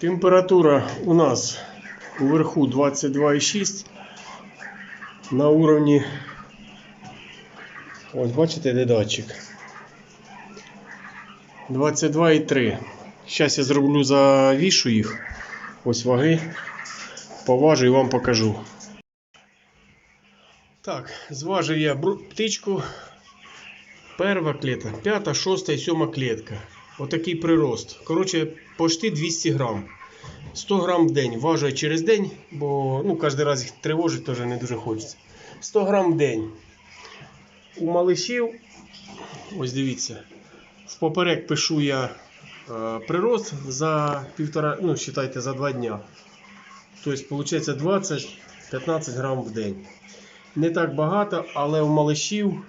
Температура у нас уверху 22,6 на уровні. Ось бачите, де датчик. 22,3. Зараз я зроблю завішу їх. Ось ваги. Поважу і вам покажу. Так, зважив я птичку. Перша клетка, п'ята, шоста і сьома клетка. Отакий прирост. Коротше, почти 200 грам. 100 грам в день. Важу через день, бо ну, кожен раз їх тривожить, теж не дуже хочеться. 100 грам в день. У малишів, ось дивіться, впоперек пишу я е, прирост за півтора, ну, вважайте, за два дня. Тобто, виходить 20-15 грам в день. Не так багато, але у малишів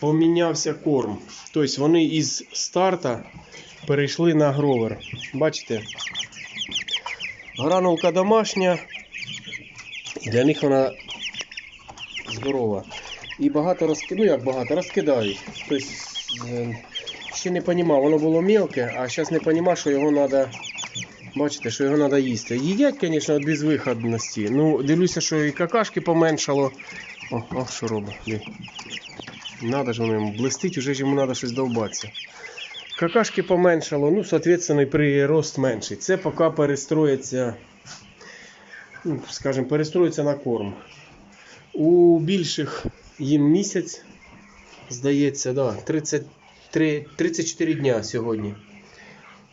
помінявся корм. Тобто вони із старта перейшли на гровер. Бачите? Гранулка домашня. Для них вона здорова. І багато розкидають. Ну як багато, розкидають. Тобто, е, ще не розумів, воно було мелке, а зараз не розумію, що його треба. Бачите, що його треба їсти. Їдять, звісно, від безвиходності. Ну, дивлюся, що і какашки поменшало. О, о, що робить. Надо ж воно йому блистить, уже ж йому треба щось довбатися. Какашки поменшало, ну, соответственно, і прирост менший. Це поки перестроїться, ну, скажімо, перестроїться на корм. У більших їм місяць, здається, да, 33, 34 дня сьогодні.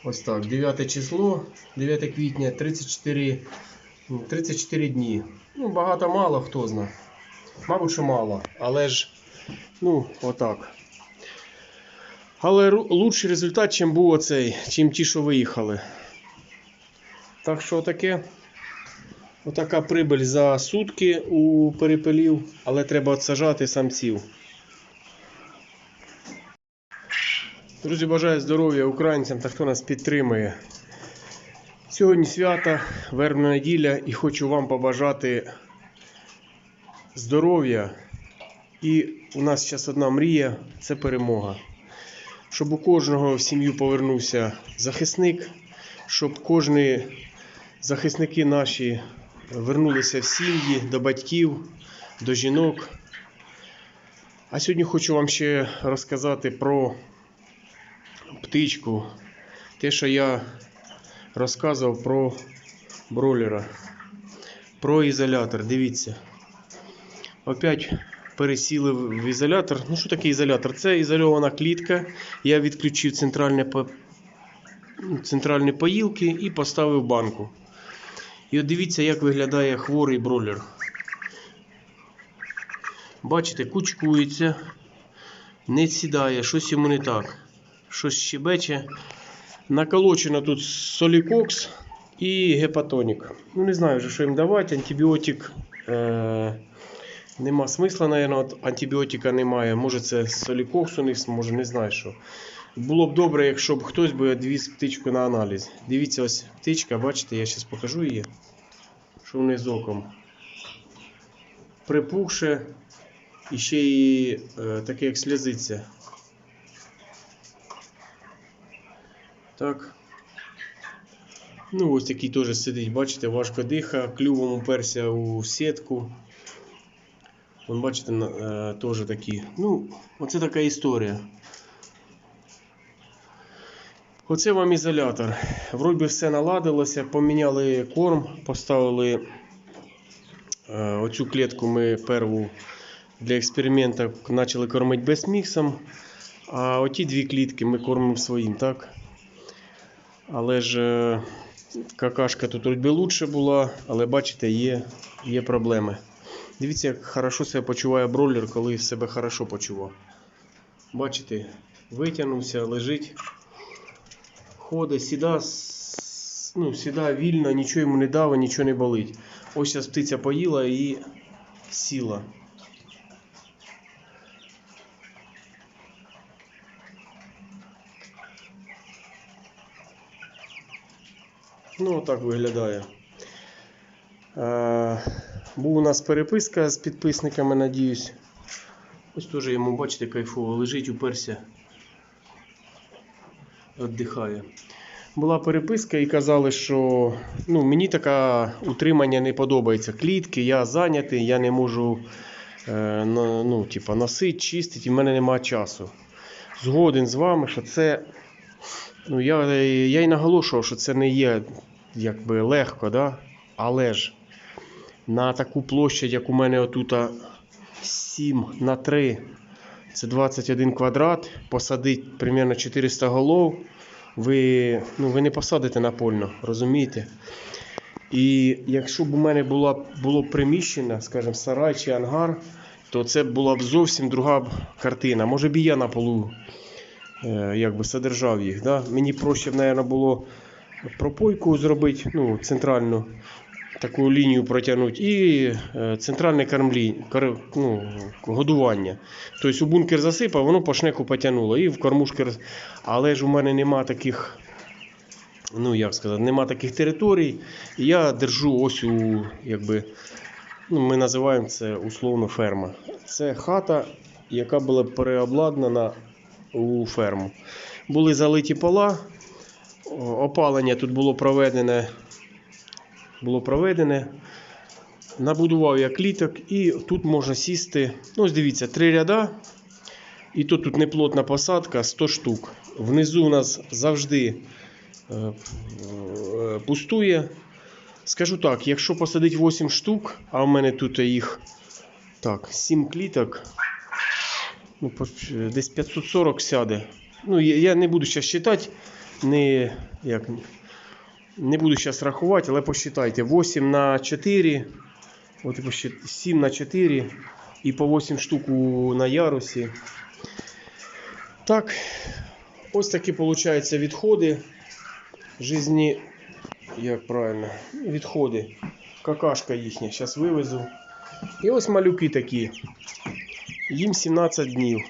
Ось так, 9 число, 9 квітня, 34, ну, 34 дні. Ну, багато мало, хто знає. Мабуть, що мало, але ж, ну, отак. Але лучший результат, чим був оцей, чим ті, що виїхали. Так що таке. Отака прибиль за сутки у перепелів, але треба отсажати самців. Друзі, бажаю здоров'я українцям та хто нас підтримує. Сьогодні свята, вербна неділя, і хочу вам побажати здоров'я. І у нас зараз одна мрія це перемога. Щоб у кожного в сім'ю повернувся захисник, щоб кожні захисники наші вернулися в сім'ї до батьків, до жінок. А сьогодні хочу вам ще розказати про птичку. Те, що я розказував про бройлера, про ізолятор. Дивіться. Опять пересіли в ізолятор. Ну, що таке ізолятор? Це ізольована клітка. Я відключив центральне, по- центральні поїлки і поставив банку. І от дивіться, як виглядає хворий бройлер. Бачите, кучкується, не сідає, щось йому не так. Щось щебече. Наколочено тут солікокс і гепатонік. Ну, не знаю вже, що їм давати. Антибіотик. Е- Нема смисла, наверное, от антибіотика немає. Може це солікокс у них, може не знаю що. Було б добре, якщо б хтось би відвіз птичку на аналіз. Дивіться, ось птичка, бачите, я зараз покажу її. Що в неї з оком. Припухше і ще й е, таке, як сльозиться. Так. Ну, ось такий теж сидить, бачите, важко диха, клювом уперся у сітку. Вон, бачите, е, теж такі. Ну, оце така історія. Оце вам ізолятор. Вроді все наладилося, поміняли корм, поставили е, оцю клітку ми перву для експерименту почали кормити без міксом. А оті дві клітки ми кормимо своїм, так? Але ж е, какашка тут вроді лучше була, але бачите, є, є проблеми. Дивіться, як хорошо себе почуває бройлер, коли себе хорошо почував. Бачите, витягнувся, лежить, ходить, сіда, ну, сіда вільно, нічого йому не дало, нічого не болить. Ось зараз птиця поїла і сіла. Ну, отак виглядає. Був у нас переписка з підписниками, надіюсь. Ось теж йому, бачите, кайфово лежить, уперся. Віддихає. була переписка і казали, що ну, мені таке утримання не подобається. Клітки, я зайнятий, я не можу е, ну, типа, носити, чистити, і в мене немає часу. Згоден з вами, що це. Ну, я, я й наголошував, що це не є якби легко, да? але ж на таку площадь, як у мене отут 7 на 3, це 21 квадрат, посадити примерно 400 голов, ви, ну, ви не посадите напольно, розумієте? І якщо б у мене було б приміщення, скажімо, сарай чи ангар, то це була б зовсім друга картина. Може б і я на полу е, якби содержав їх. Да? Мені проще мабуть, було пропойку зробити, ну, центральну таку лінію протягнути, і е, центральне кормлі, ну, годування. Тобто у бункер засипав, воно по шнеку потягнуло і в кормушки. Але ж у мене нема таких. Ну, як сказати, нема таких територій. Я держу ось у, якби, ну, ми називаємо це условно ферма. Це хата, яка була переобладнана у ферму. Були залиті пола, опалення тут було проведене. Було проведене. Набудував я кліток і тут можна сісти. Ну, ось дивіться, три ряда. І тут, тут неплотна посадка 100 штук. Внизу у нас завжди е, е, пустує. Скажу так, якщо посадити 8 штук, а в мене тут їх так, 7 кліток, ну, десь 540 сяде. Ну, я, не буду зараз читати, не, як, не буду зараз рахувати, але посчитайте. 8 на 4, от, і посчит- 7 на 4 і по 8 штук на ярусі. Так, ось такі виходять відходи жизні, як правильно, відходи. Какашка їхня, зараз вивезу. І ось малюки такі. Їм 17 днів.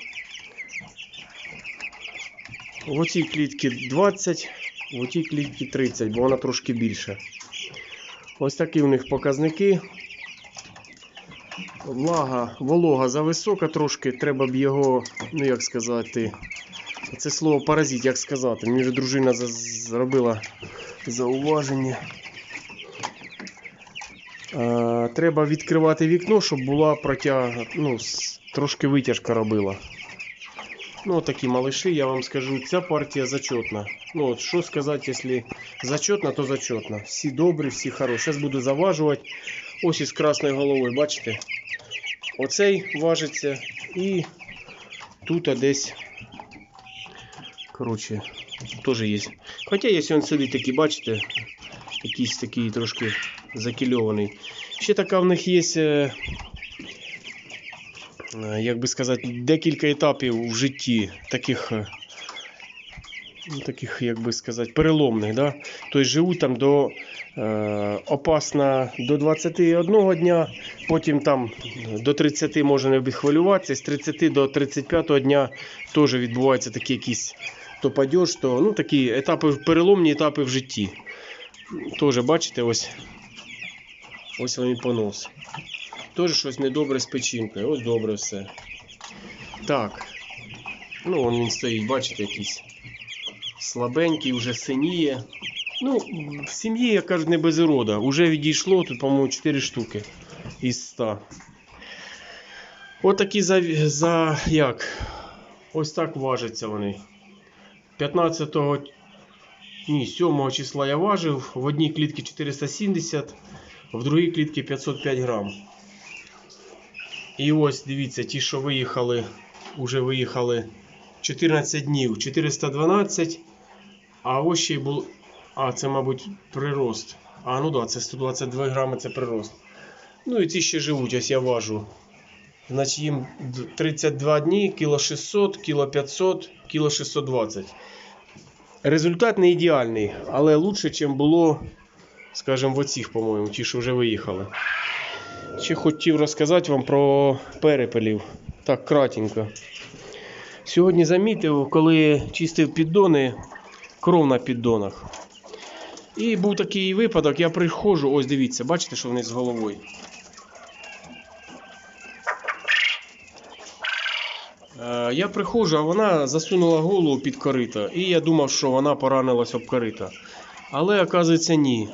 В оцій клітці 20, в отій клітці 30, бо вона трошки більша. Ось такі у них показники. Влага, волога зависока трошки, треба б його, ну як сказати, це слово паразит, як сказати. Мені вже дружина зробила зауваження. Треба відкривати вікно, щоб була протяг... ну, трошки витяжка робила. Ну, такі малыши, я вам скажу, ця партія зачетна. Ну, от що сказати, якщо зачетна, то зачетна. Всі добрі, всі хороші. Зараз буду заважувати. Ось із красною головою, бачите? Оцей важиться і тут десь. Коротше, теж є. Хоча є він собі такі, бачите, якийсь такий трошки закільований. Ще така в них є, е, як би сказати, декілька етапів в житті таких. е, ну, таких, як би сказати, переломних. Да? Тобто живуть там до е, опасно до 21 дня, потім там до 30 може не хвилюватися, з 30 до 35 дня теж відбуваються такі якісь то падеж, то ну, такі етапи, переломні етапи в житті. Теж бачите, ось ось і понос. Теж щось недобре з печінкою. Ось добре все. Так. Ну, вон він стоїть, бачите, якийсь слабенький, вже синіє. Ну, в сім'ї, як кажуть, не без ірода. Уже відійшло, тут, по-моєму, 4 штуки із 100. От такі за, за як? Ось так важаться вони. 15 ні, 7 числа я важив. В одній клітці 470, в другій клітці 505 грам. І ось дивіться, ті, що виїхали, уже виїхали 14 днів, 412. А ось ще й був. А, це, мабуть, прирост. А, ну да, це 122 грами, це прирост. Ну і ці ще живуть, ось я важу. Значить, їм 32 дні, кіло 600, кіло 500, кіло 620. Результат не ідеальний, але лучше, ніж було, скажімо, в оцих, по-моєму, ті, що вже виїхали. Ще хотів розказати вам про перепелів. Так, кратенько. Сьогодні замітив, коли чистив піддони, кров на піддонах. І був такий випадок, я приходжу, ось дивіться, бачите, що вони з головою. Е, Я приходжу, а вона засунула голову під корито. І я думав, що вона поранилась об корито. Але оказується ні.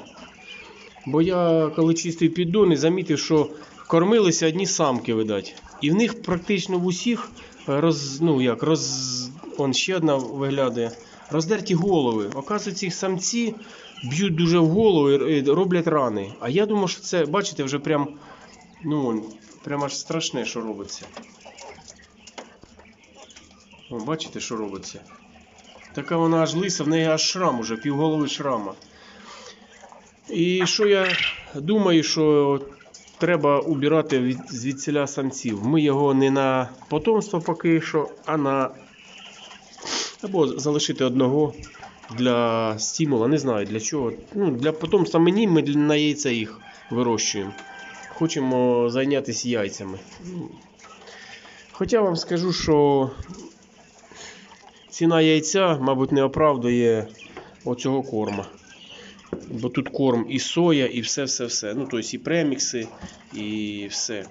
Бо я коли чистив піддони, замітив, що кормилися одні самки, видать. І в них практично в усіх роз, ну як, роз, он ще одна виглядає, роздерті голови. Оказується, їх самці б'ють дуже в голову і роблять рани. А я думав, що це, бачите, вже прям, ну, прям аж страшне, що робиться. О, бачите, що робиться? Така вона аж лиса, в неї аж шрам уже, півголови шрама. І що я думаю, що треба убирати від, звідсіля самців. Ми його не на потомство поки що, а на. Або залишити одного для стимула, не знаю для чого. Ну, для потомства мені ми на яйця їх вирощуємо. Хочемо зайнятися яйцями. Хоча вам скажу, що ціна яйця, мабуть, не оправдує оцього корма. Бо тут корм і соя, і все-все-все. Ну, тобто і премікси, і все.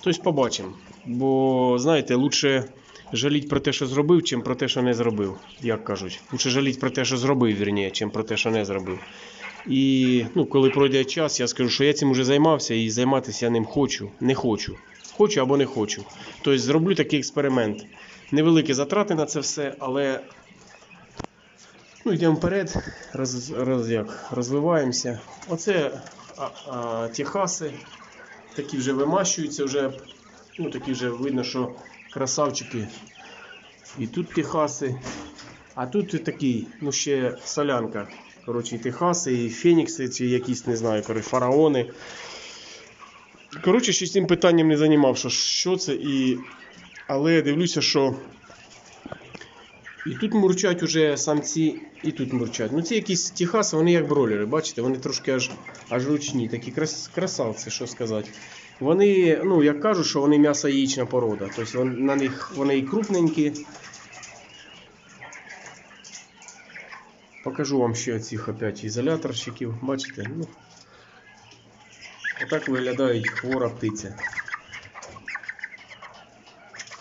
Тобто побачимо. Бо, знаєте, лучше жаліть про те, що зробив, чим про те, що не зробив. Як кажуть. Лучше жаліть про те, що зробив, вірніше, чим про те, що не зробив. І ну, коли пройде час, я скажу, що я цим вже займався і займатися я ним хочу. Не хочу. Хочу або не хочу. Тобто зроблю такий експеримент. Невеликі затрати на це все, але Ну, йдемо вперед, роз, роз, як, розвиваємося. Оце а, а, техаси, такі вже вимащуються, вже, ну, такі вже видно, що красавчики. І тут техаси. А тут такий, ну ще солянка. Коротше, техаси, і фенікси, чи якісь, не знаю, коротше, фараони. Коротше, ще цим питанням не займав, що, це. І... Але дивлюся, що і тут мурчать уже самці, і тут мурчать. Ну ці якісь техаси, вони як бройлери, бачите, вони трошки аж, аж ручні, такі крас, красавці, що сказати. Вони, ну як кажуть, що вони м'ясо яєчна порода. Тобто на них вони і крупненькі. Покажу вам ще цих опять ізоляторщиків. Бачите? Ну, отак виглядають хвора птиця.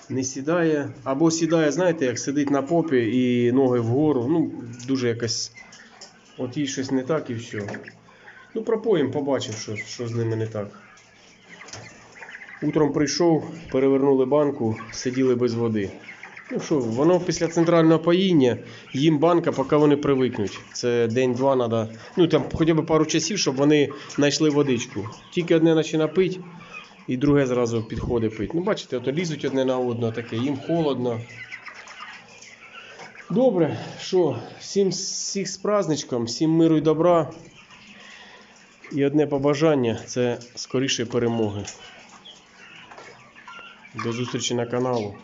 Не сідає. Або сідає, знаєте, як сидить на попі і ноги вгору. Ну, дуже якось. От їй щось не так і все. Ну, пропоїм, побачив, що, що з ними не так. Утром прийшов, перевернули банку, сиділи без води. Ну що, воно після центрального поїння, їм банка, поки вони привикнуть. Це день-два треба. Ну там хоча б пару часів, щоб вони знайшли водичку. Тільки одне почне пити, і друге зразу підходить пить. Ну, бачите, ото лізуть одне на одне таке, їм холодно. Добре, що, всім всіх з праздничком, всім миру і добра. І одне побажання це скоріше перемоги. До зустрічі на каналу.